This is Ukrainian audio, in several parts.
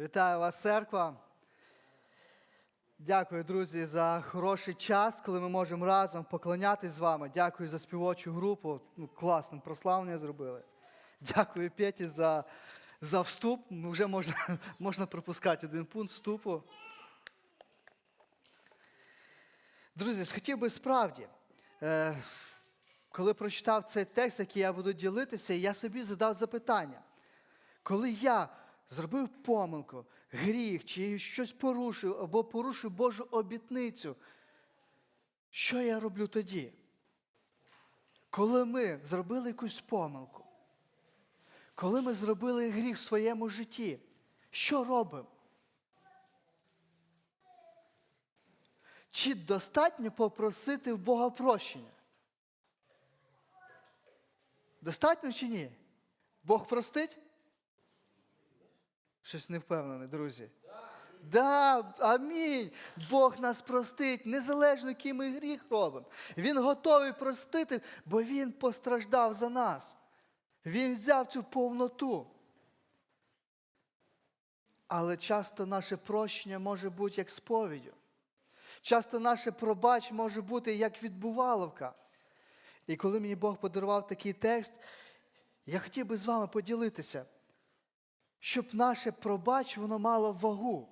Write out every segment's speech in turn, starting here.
Вітаю вас, церква. Дякую, друзі, за хороший час, коли ми можемо разом поклонятись з вами. Дякую за співочу групу. Ну, класно, прославлення зробили. Дякую Петі за, за вступ. Вже можна, можна пропускати один пункт вступу. Друзі, схотів би справді, е, коли прочитав цей текст, який я буду ділитися, я собі задав запитання. Коли я зробив помилку, гріх, чи щось порушив, або порушив Божу обітницю, що я роблю тоді? Коли ми зробили якусь помилку, коли ми зробили гріх в своєму житті, що робимо? Чи достатньо попросити в Бога прощення? Достатньо чи ні? Бог простить? Щось не впевнений, друзі. Да, амінь. Бог нас простить, незалежно, який ми гріх робимо. Він готовий простити, бо Він постраждав за нас. Він взяв цю повноту. Але часто наше прощення може бути як сповіддю. Часто наше пробач може бути як відбуваловка. І коли мені Бог подарував такий текст, я хотів би з вами поділитися щоб наше пробач воно мало вагу,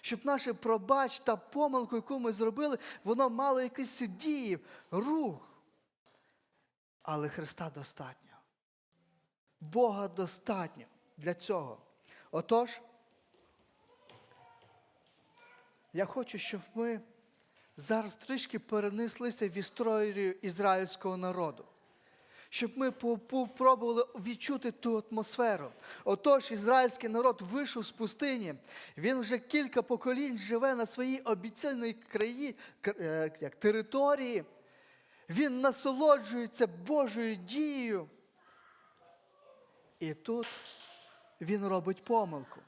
щоб наше пробач та помилку, яку ми зробили, воно мало якісь дії, рух. Але Христа достатньо. Бога достатньо для цього. Отож, я хочу, щоб ми зараз трішки перенеслися в історію ізраїльського народу щоб ми спробували відчути ту атмосферу. Отож, ізраїльський народ вийшов з пустині. Він вже кілька поколінь живе на своїй обіцяній краї, е, як території. Він насолоджується Божою дією. І тут він робить помилку.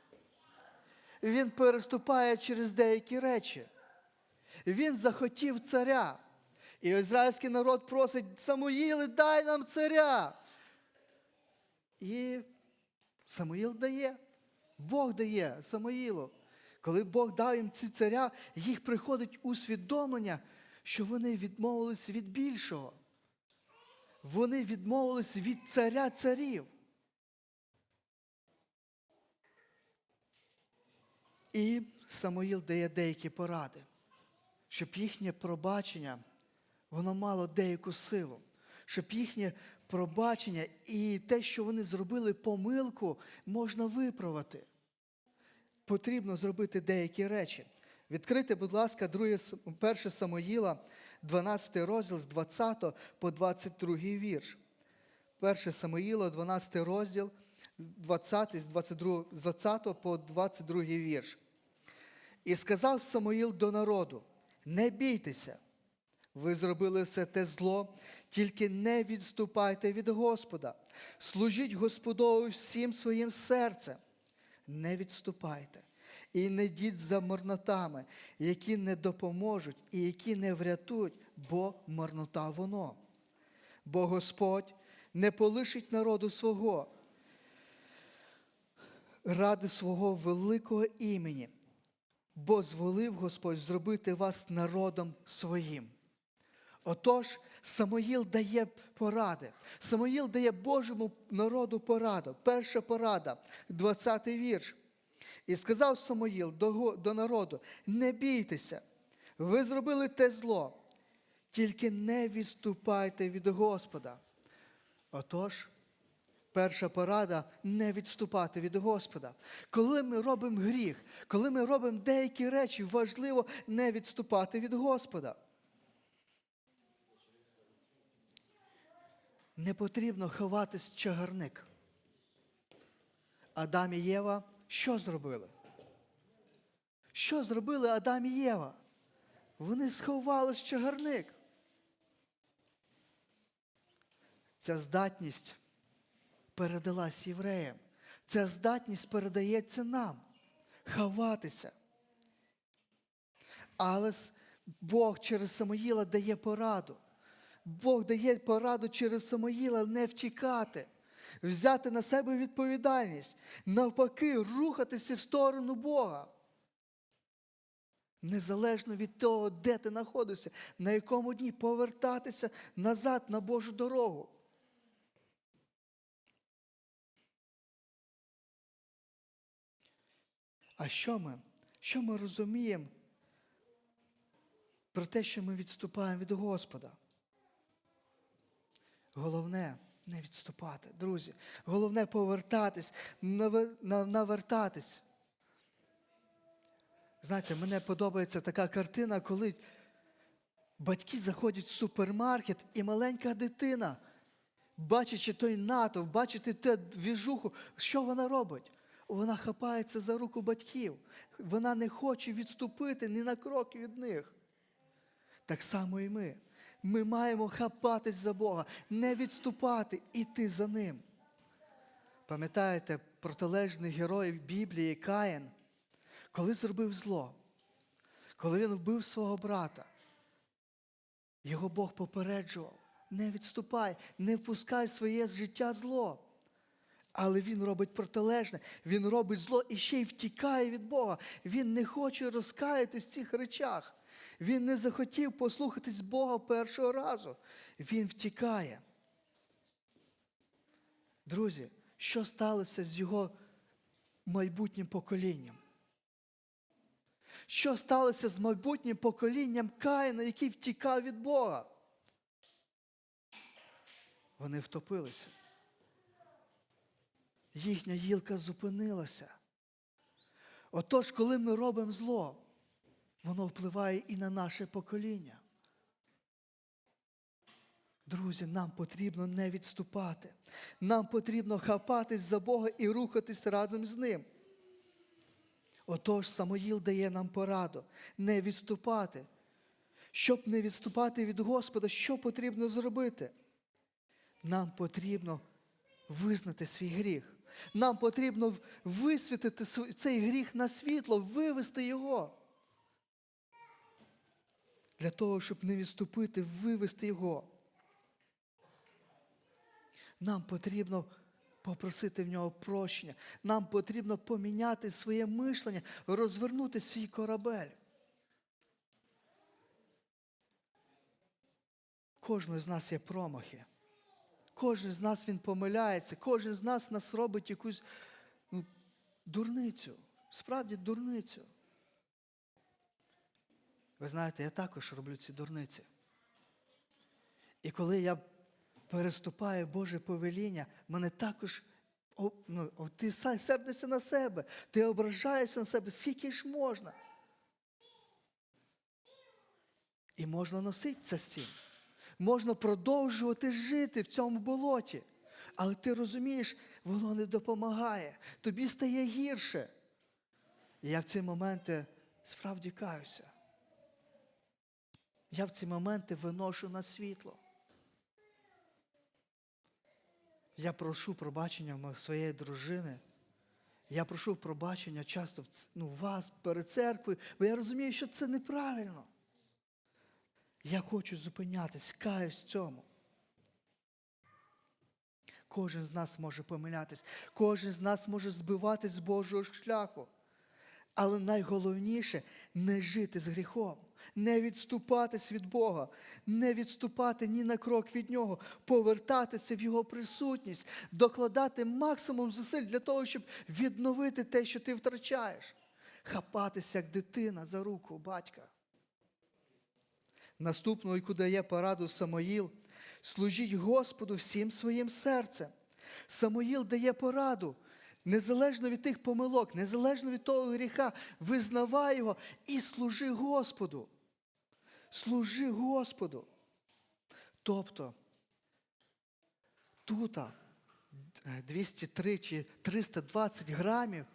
Він переступає через деякі речі. Він захотів царя. І ізраїльський народ просить Самуїли, дай нам царя. І Самуїл дає. Бог дає Самуїлу. Коли Бог дав їм ці царя, їх приходить усвідомлення, що вони відмовились від більшого. Вони відмовились від царя царів. І Самуїл дає деякі поради, щоб їхнє пробачення воно мало деяку силу, щоб їхнє пробачення і те, що вони зробили помилку, можна виправити. Потрібно зробити деякі речі. Відкрити, будь ласка, 1 Самоїла, 12 розділ з 20 по 22 вірш. 1 Самоїла, 12 розділ, 20 з 22, з 20 по 22 вірш. І сказав Самоїл до народу: не бійтеся. Ви зробили все те зло, тільки не відступайте від Господа. Служіть Господові всім своїм серцем. Не відступайте. І не йдіть за марнотами, які не допоможуть і які не врятують, бо марнота воно. Бо Господь не полишить народу свого ради свого великого імені, бо зволив Господь зробити вас народом своїм. Отож, Самоїл дає поради. Самоїл дає Божому народу пораду. Перша порада, 20-й вірш. І сказав Самоїл до, до народу: не бійтеся, ви зробили те зло, тільки не відступайте від Господа. Отож, перша порада не відступати від Господа. Коли ми робимо гріх, коли ми робимо деякі речі, важливо не відступати від Господа. Не потрібно ховатись чагарник. Адам і Єва що зробили? Що зробили Адам і Єва? Вони сховали чагарник. Ця здатність передалась євреям. Ця здатність передається нам ховатися. Але Бог через Самоїла дає пораду. Бог дає пораду через Самоїла не втікати, взяти на себе відповідальність, навпаки, рухатися в сторону Бога. Незалежно від того, де ти знаходишся, на якому дні повертатися назад на Божу дорогу. А що ми? Що ми розуміємо про те, що ми відступаємо від Господа? Головне не відступати, друзі. Головне повертатись, навертатись. Знаєте, мені подобається така картина, коли батьки заходять в супермаркет і маленька дитина, бачачи той натовп, бачити те двіжуху, що вона робить? Вона хапається за руку батьків. Вона не хоче відступити ні на крок від них. Так само і ми. Ми маємо хапатись за Бога, не відступати, іти за Ним. Пам'ятаєте, протилежний герой Біблії Каїн, коли зробив зло, коли він вбив свого брата, його Бог попереджував, не відступай, не впускай своє життя зло. Але він робить протилежне, він робить зло і ще й втікає від Бога. Він не хоче розкаятись в цих речах. Він не захотів послухатись Бога першого разу. Він втікає. Друзі, що сталося з його майбутнім поколінням? Що сталося з майбутнім поколінням Каїна, який втікав від Бога? Вони втопилися. Їхня гілка зупинилася. Отож, коли ми робимо зло, воно впливає і на наше покоління. Друзі, нам потрібно не відступати. Нам потрібно хапатись за Бога і рухатись разом з Ним. Отож, Самоїл дає нам пораду не відступати. Щоб не відступати від Господа, що потрібно зробити? Нам потрібно визнати свій гріх. Нам потрібно висвітити цей гріх на світло, вивести його. Для того, щоб не відступити, вивести його. Нам потрібно попросити в нього прощення. Нам потрібно поміняти своє мишлення, розвернути свій корабель. Кожного з нас є промахи. Кожен з нас він помиляється, кожен з нас нас робить якусь ну, дурницю, справді дурницю. Ви знаєте, я також роблю ці дурниці. І коли я переступаю Боже повеління, мене також ну, ти сердишся на себе, ти ображаєшся на себе, скільки ж можна. І можна носити це з цим. Можна продовжувати жити в цьому болоті. Але ти розумієш, воно не допомагає. Тобі стає гірше. І я в ці моменти справді каюся. Я в ці моменти виношу на світло. Я прошу пробачення своєї дружини. Я прошу пробачення часто ну, вас перед церквою, бо я розумію, що це неправильно. Я хочу зупинятись, каюсь в цьому. Кожен з нас може помилятись, кожен з нас може збиватись з Божого шляху. Але найголовніше не жити з гріхом, не відступатись від Бога, не відступати ні на крок від Нього, повертатися в Його присутність, докладати максимум зусиль для того, щоб відновити те, що ти втрачаєш. Хапатися як дитина за руку батька. Наступною, яку дає пораду Самоїл, служіть Господу всім своїм серцем. Самоїл дає пораду, незалежно від тих помилок, незалежно від того гріха, визнавай його і служи Господу. Служи Господу. Тобто, тут 203 чи 320 грамів,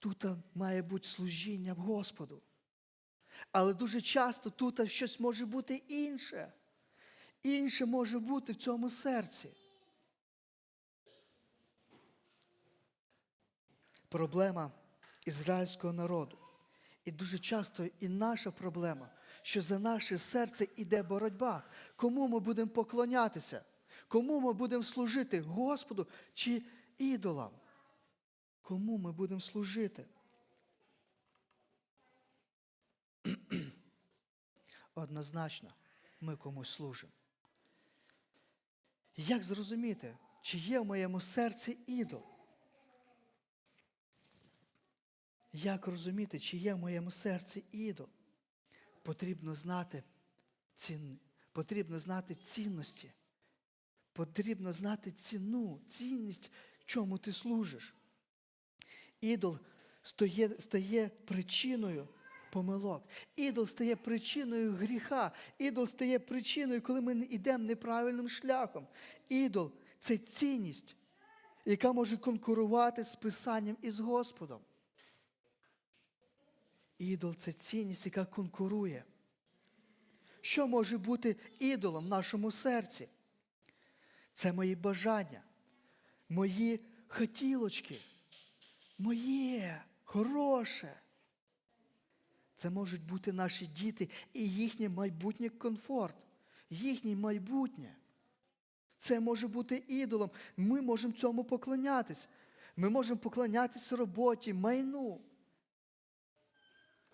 тут має бути служіння Господу. Але дуже часто тут щось може бути інше. Інше може бути в цьому серці. Проблема ізраїльського народу. І дуже часто і наша проблема, що за наше серце іде боротьба. Кому ми будемо поклонятися? Кому ми будемо служити? Господу чи ідолам? Кому ми будемо служити? Однозначно, ми комусь служимо. Як зрозуміти, чи є в моєму серці ідол? Як розуміти, чи є в моєму серці ідол? Потрібно знати цін... потрібно знати цінності. Потрібно знати ціну, цінність, чому ти служиш. Ідол стає, стає причиною помилок. Ідол стає причиною гріха. Ідол стає причиною, коли ми йдемо неправильним шляхом. Ідол це цінність, яка може конкурувати з Писанням і з Господом. Ідол це цінність, яка конкурує. Що може бути ідолом в нашому серці? Це мої бажання, мої хотілочки, моє хороше. Це можуть бути наші діти і їхнє майбутнє комфорт, їхнє майбутнє. Це може бути ідолом. Ми можемо цьому поклонятись. Ми можемо поклонятися роботі, майну,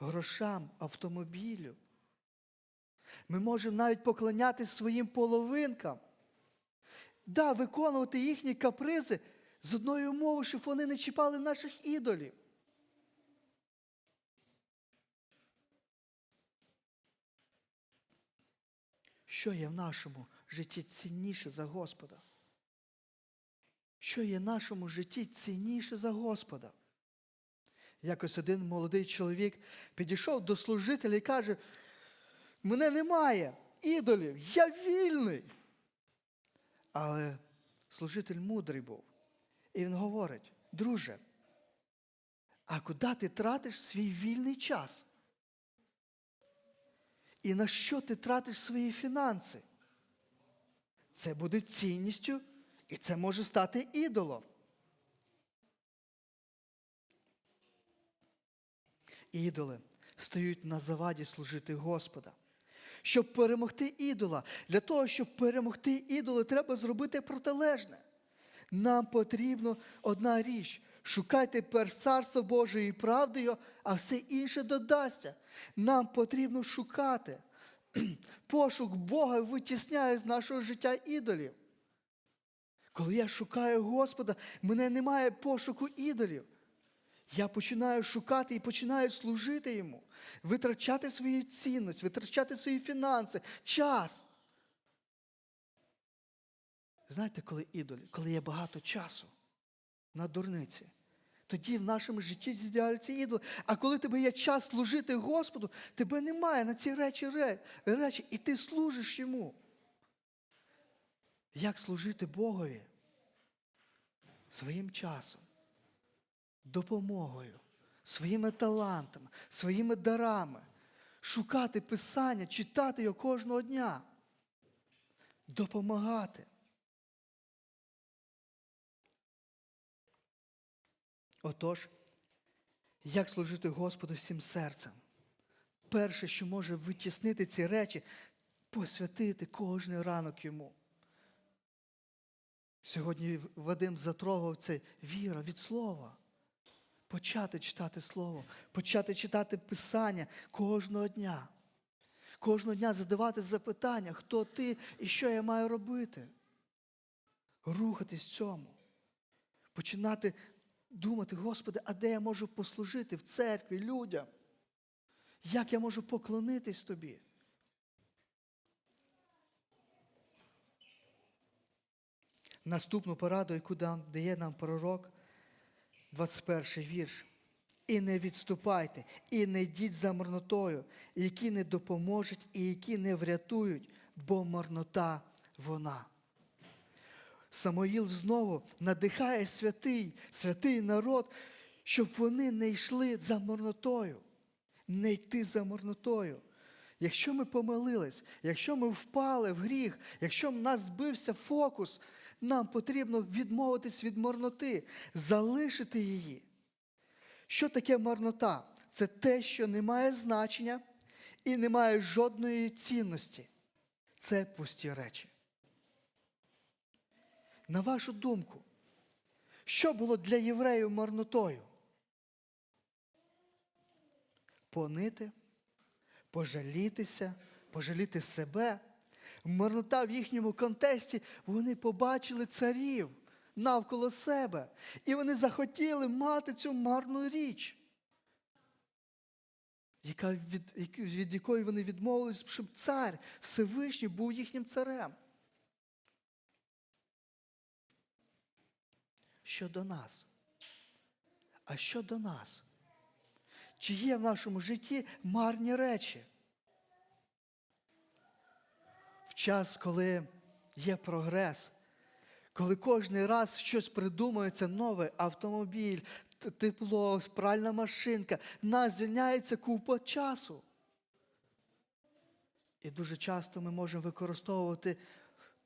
грошам, автомобілю. Ми можемо навіть поклонятись своїм половинкам. Да, виконувати їхні капризи з одною умовою, щоб вони не чіпали наших ідолів. Що є в нашому житті цінніше за Господа? Що є в нашому житті цінніше за Господа? Якось один молодий чоловік підійшов до служителя і каже: мене немає ідолів, я вільний. Але служитель мудрий був. І він говорить: друже, а куди ти тратиш свій вільний час? І на що ти тратиш свої фінанси? Це буде цінністю, і це може стати ідолом. Ідоли стають на заваді служити Господа. Щоб перемогти ідола, для того, щоб перемогти ідола, треба зробити протилежне. Нам потрібно одна річ. Шукайте перш царство Боже і правди а все інше додасться. Нам потрібно шукати. Пошук Бога витісняє з нашого життя ідолів. Коли я шукаю Господа, мене немає пошуку ідолів. Я починаю шукати і починаю служити йому, витрачати свою цінність, витрачати свої фінанси, час. Знаєте, коли ідолі, коли є багато часу на дурниці, тоді в нашому житті з'являються ідоли. А коли тебе є час служити Господу, тебе немає на ці речі, речі, і ти служиш йому. Як служити Богові? Своїм часом допомогою, своїми талантами, своїми дарами, шукати Писання, читати його кожного дня, допомагати. Отож, як служити Господу всім серцем? Перше, що може витіснити ці речі, посвятити кожний ранок йому. Сьогодні Вадим затрогав це віра від слова почати читати Слово, почати читати Писання кожного дня. Кожного дня задавати запитання, хто ти і що я маю робити. Рухатись цьому. Починати думати, Господи, а де я можу послужити в церкві людям? Як я можу поклонитись тобі? Наступну пораду, яку дає нам пророк, 21 вірш. І не відступайте, і не йдіть за марнотою, які не допоможуть і які не врятують, бо марнота вона. Самоїл знову надихає святий, святий народ, щоб вони не йшли за марнотою, не йти за марнотою. Якщо ми помилились, якщо ми впали в гріх, якщо в нас збився фокус, нам потрібно відмовитись від марноти, залишити її. Що таке марнота? Це те, що не має значення і не має жодної цінності. Це пусті речі. На вашу думку, що було для євреїв марнотою? Понити, пожалітися, пожаліти себе. Марнота в їхньому контексті вони побачили царів навколо себе. І вони захотіли мати цю марну річ, яка від, від якої вони відмовились, щоб цар Всевишній був їхнім царем. Що до нас? А що до нас? Чи є в нашому житті марні речі? Час, коли є прогрес, коли кожен раз щось придумується нове, автомобіль, тепло, пральна машинка, нас звільняється купа часу. І дуже часто ми можемо використовувати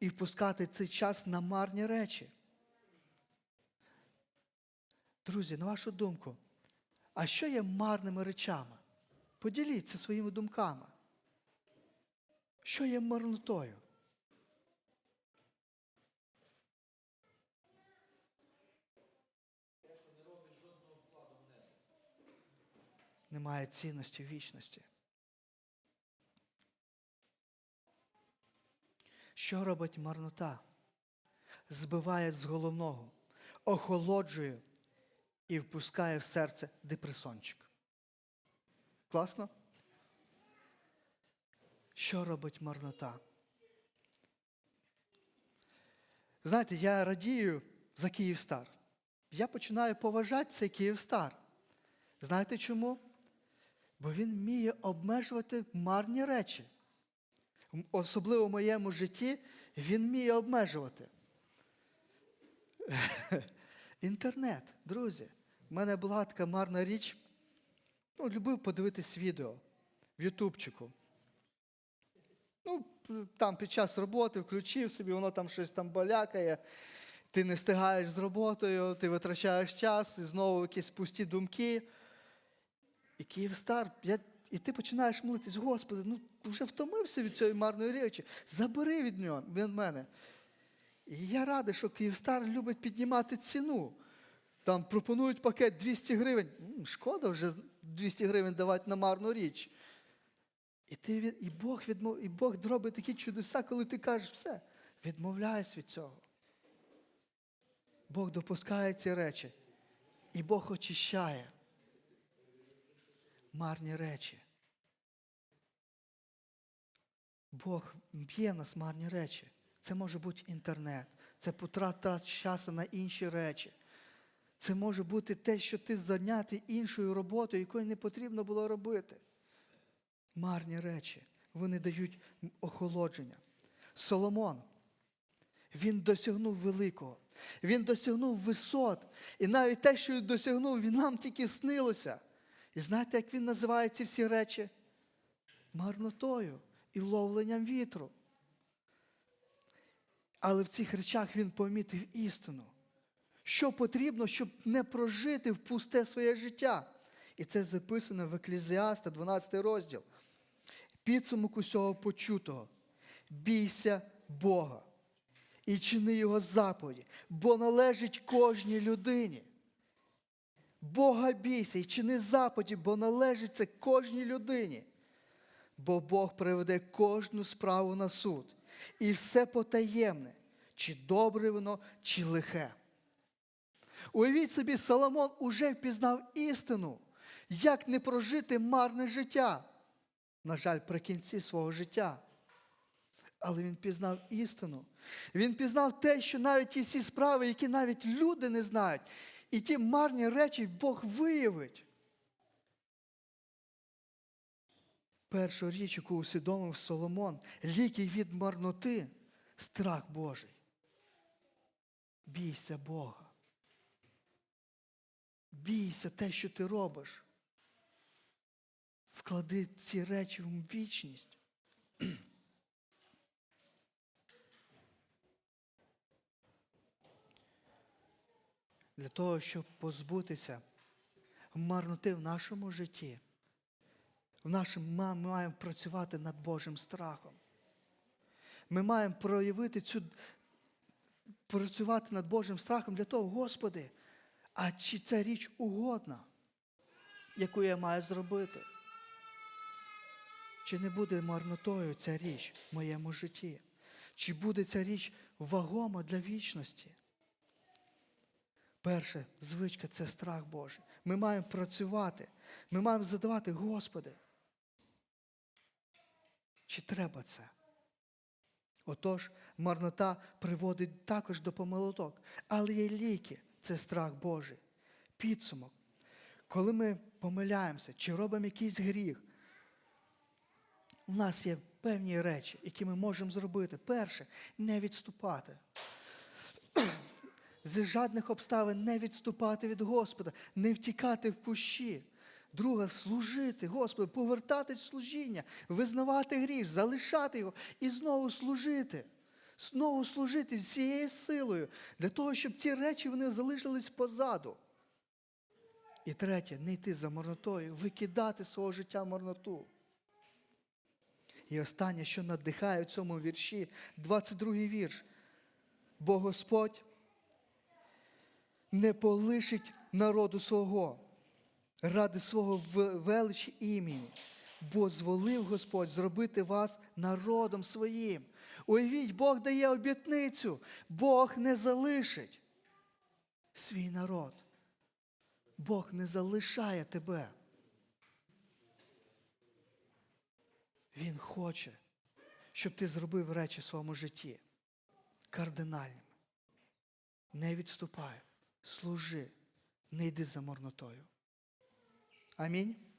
і впускати цей час на марні речі. Друзі, на вашу думку, а що є марними речами? Поділіться своїми думками. Що є марнотою? Немає цінності в вічності. Що робить марнота? Збиває з головного, охолоджує і впускає в серце депресончик. Класно? Що робить марнота? Знаєте, я радію за Київстар. Я починаю поважати цей Київстар. Знаєте чому? Бо він вміє обмежувати марні речі. Особливо в моєму житті він вміє обмежувати. Інтернет, друзі. У мене була така марна річ. Ну, любив подивитись відео в Ютубчику. Ну, там під час роботи включив собі, воно там щось там балякає. Ти не встигаєш з роботою, ти витрачаєш час, і знову якісь пусті думки. І Київстар, я, і ти починаєш молитись, Господи, ну вже втомився від цієї марної речі. Забери від нього від мене. І я радий, що Київстар любить піднімати ціну. Там пропонують пакет 200 гривень. Шкода вже 200 гривень давати на марну річ. І, ти, і, Бог відмов, і Бог робить такі чудеса, коли ти кажеш, все, відмовляюсь від цього. Бог допускає ці речі. І Бог очищає марні речі. Бог б'є в нас марні речі. Це може бути інтернет, це потрата часу на інші речі. Це може бути те, що ти зайнятий іншою роботою, якою не потрібно було робити. Марні речі, вони дають охолодження. Соломон, він досягнув великого, він досягнув висот. І навіть те, що він досягнув, він нам тільки снилося. І знаєте, як він називає ці всі речі? Марнотою і ловленням вітру. Але в цих речах він помітив істину. Що потрібно, щоб не прожити в пусте своє життя. І це записано в Еклезіаста, 12 розділ. Підсумок усього почутого. Бійся Бога і чини Його заповіді, бо належить кожній людині. Бога бійся і чини заповіді, бо належить це кожній людині. Бо Бог приведе кожну справу на суд. І все потаємне, чи добре воно, чи лихе. Уявіть собі, Соломон уже впізнав істину, як не прожити марне життя. На жаль, при кінці свого життя. Але він пізнав істину. Він пізнав те, що навіть ті всі справи, які навіть люди не знають, і ті марні речі Бог виявить. Першу річ, яку усвідомив Соломон, ліки від марноти, страх Божий. Бійся Бога. Бійся те, що ти робиш. Вклади ці речі в вічність. Для того, щоб позбутися марноти в нашому житті, в нашому, ми маємо працювати над Божим страхом. Ми маємо проявити цю працювати над Божим страхом для того, Господи, а чи ця річ угодна, яку я маю зробити? Чи не буде марнотою ця річ в моєму житті? Чи буде ця річ вагома для вічності? Перша звичка це страх Божий. Ми маємо працювати. Ми маємо задавати, Господи. Чи треба це? Отож, марнота приводить також до помилоток, але є ліки це страх Божий. Підсумок. Коли ми помиляємося чи робимо якийсь гріх, у нас є певні речі, які ми можемо зробити. Перше, не відступати. З жадних обставин не відступати від Господа, не втікати в кущі. Друге, служити Господу, повертатись в служіння, визнавати гріх, залишати його і знову служити. Знову служити всією силою, для того, щоб ці речі вони залишились позаду. І третє, не йти за марнотою, викидати свого життя марноту. І останнє, що надихає в цьому вірші, 22-й вірш. Бо Господь не полишить народу свого ради свого величі імені, бо зволив Господь зробити вас народом своїм. Уявіть, Бог дає обітницю, Бог не залишить свій народ. Бог не залишає тебе. Він хоче, щоб ти зробив речі в своєму житті кардинальними. Не відступай, служи, не йди за морнотою. Амінь.